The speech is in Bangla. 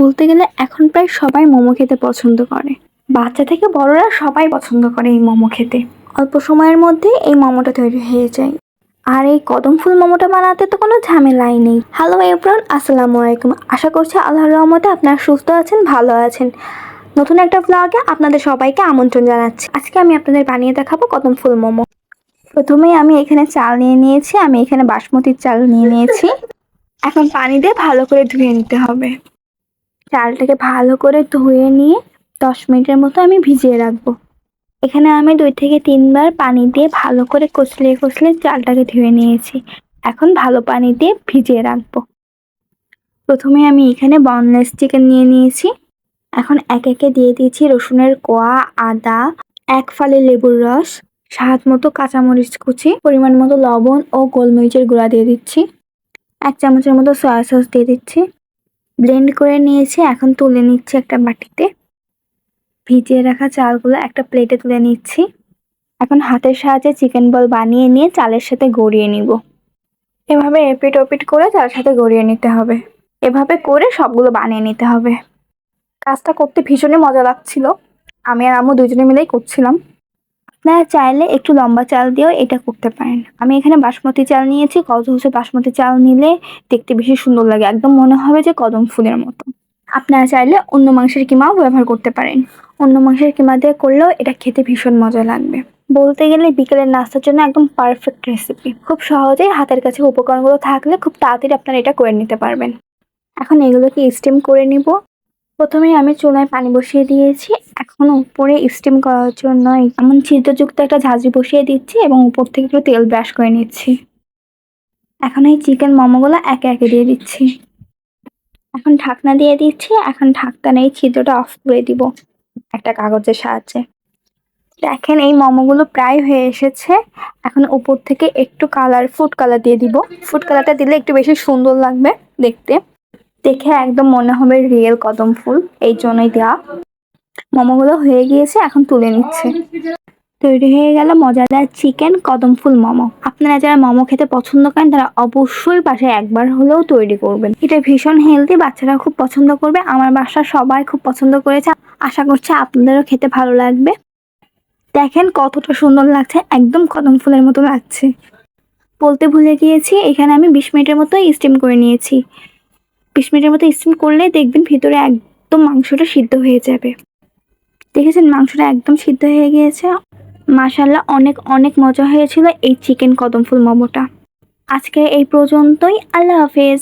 বলতে গেলে এখন প্রায় সবাই মোমো খেতে পছন্দ করে। বাচ্চা থেকে বড়রা সবাই পছন্দ করে এই মোমো খেতে। অল্প সময়ের মধ্যে এই মোমোটা তৈরি হয়ে যায়। আর এই কদম ফুল মোমোটা বানাতে তো কোনো ঝামেলাই নেই। হ্যালো এভরন আসসালামু আলাইকুম। আশা করছি আল্লাহর রহমতে আপনারা সুস্থ আছেন, ভালো আছেন। নতুন একটা ব্লগে আপনাদের সবাইকে আমন্ত্রণ জানাচ্ছি। আজকে আমি আপনাদের বানিয়ে দেখাবো কদম ফুল মোমো। প্রথমেই আমি এখানে চাল নিয়ে নিয়েছি, আমি এখানে বাসমতির চাল নিয়ে নিয়েছি। এখন পানি দিয়ে ভালো করে ধুয়ে নিতে হবে। চালটাকে ভালো করে ধুয়ে নিয়ে দশ মিনিটের মতো আমি ভিজিয়ে রাখব। এখানে আমি দুই থেকে তিনবার পানি দিয়ে ভালো করে কচলে কচলে চালটাকে ধুয়ে নিয়েছি। এখন ভালো পানি দিয়ে ভিজিয়ে রাখব। প্রথমে আমি এখানে বনলেস চিকেন নিয়ে নিয়েছি। এখন এক একে দিয়ে দিয়েছি রসুনের কোয়া, আদা, এক ফালি লেবুর রস, স্বাদ মতো কাঁচামরিচ কুচি, পরিমাণ মতো লবণ ও গোলমরিচের গুঁড়া দিয়ে দিচ্ছি। এক চামচের মতো সয়া সস দিয়ে দিচ্ছি। ব্লেন্ড করে নিয়েছি। এখন তুলে নিচ্ছি একটা বাটিতে। ভিজিয়ে রাখা চালগুলো একটা প্লেটে তুলে নিচ্ছি। এখন হাতের সাহায্যে চিকেন বল বানিয়ে নিয়ে চালের সাথে গড়িয়ে নিব। এভাবে এপিট ওপিট করে চালের সাথে গড়িয়ে নিতে হবে। এভাবে করে সবগুলো বানিয়ে নিতে হবে। কাজটা করতে ভীষণই মজা লাগছিল। আমি আর আম্মু দুজনে মিলেই করছিলাম। আপনারা চাইলে একটু লম্বা চাল দিয়েও এটা করতে পারেন। আমি এখানে বাসমতি চাল নিয়েছি কত হচ্ছে বাসমতি চাল নিলে দেখতে বেশি সুন্দর লাগে, একদম মনে হবে যে কদম ফুলের মতো। আপনারা চাইলে অন্য মাংসের কিমাও ব্যবহার করতে পারেন। অন্য মাংসের কিমা দিয়ে করলেও এটা খেতে ভীষণ মজা লাগবে। বলতে গেলে বিকেলের নাস্তার জন্য একদম পারফেক্ট রেসিপি খুব সহজেই হাতের কাছে উপকরণগুলো থাকলে খুব তাড়াতাড়ি আপনারা এটা করে নিতে পারবেন। এখন এগুলোকে স্টিম করে নিব। প্রথমে আমি চুলায় পানি বসিয়ে দিয়েছি। এখন উপরে স্টিম করার জন্য এমন ছিদ্রযুক্ত একটা ঝাঁঝরি বসিয়ে দিচ্ছি এবং উপর থেকে একটু তেল ব্রাশ করে নিচ্ছি। এখন এই চিকেন মোমোগুলো একে একে দিয়ে দিচ্ছি। এখন ঢাকনা দিয়ে দিচ্ছি, এখন ঢাকনা নেই ছিদ্রটা অফ করে দিব একটা কাগজের সাহায্যে। দেখেন এই মোমোগুলো প্রায় হয়ে এসেছে। এখন উপর থেকে একটু কালার ফুড কালার দিয়ে দিব। ফুড কালারটা দিলে একটু বেশি সুন্দর লাগবে দেখতে। দেখে একদম মনে হবে রিয়েল কদম ফুল, এই জন্যই দেওয়া মোমোগুলো হয়ে গিয়েছে, এখন তুলে নিচ্ছে। তৈরি হয়ে গেল মজাদার চিকেন কদম ফুল মোমো। আপনারা যারা মোমো খেতে পছন্দ করেন, তারা অবশ্যই বাসায় একবার হলেও তৈরি করবেন। এটা ভীষণ হেলদি বাচ্চারা খুব পছন্দ করবে। আমার বাসার সবাই খুব পছন্দ করেছে। আশা করছি আপনাদেরও খেতে ভালো লাগবে। দেখেন কতটা সুন্দর লাগছে, একদম কদম ফুলের মতো লাগছে। বলতে ভুলে গিয়েছি, এখানে আমি বিশ মিনিটের মতো স্টিম করে নিয়েছি। বিশ মিনিটের মতো স্টিম করলে দেখবেন ভিতরে একদম মাংসটা সিদ্ধ হয়ে যাবে। দেখেছেন মাংসটা একদম সিদ্ধ হয়ে গিয়েছে। মাসাল্লাহ অনেক অনেক মজা হয়েছিল এই চিকেন কদমফুল মোমোটা। আজকে এই পর্যন্তই, আল্লাহ হাফেজ।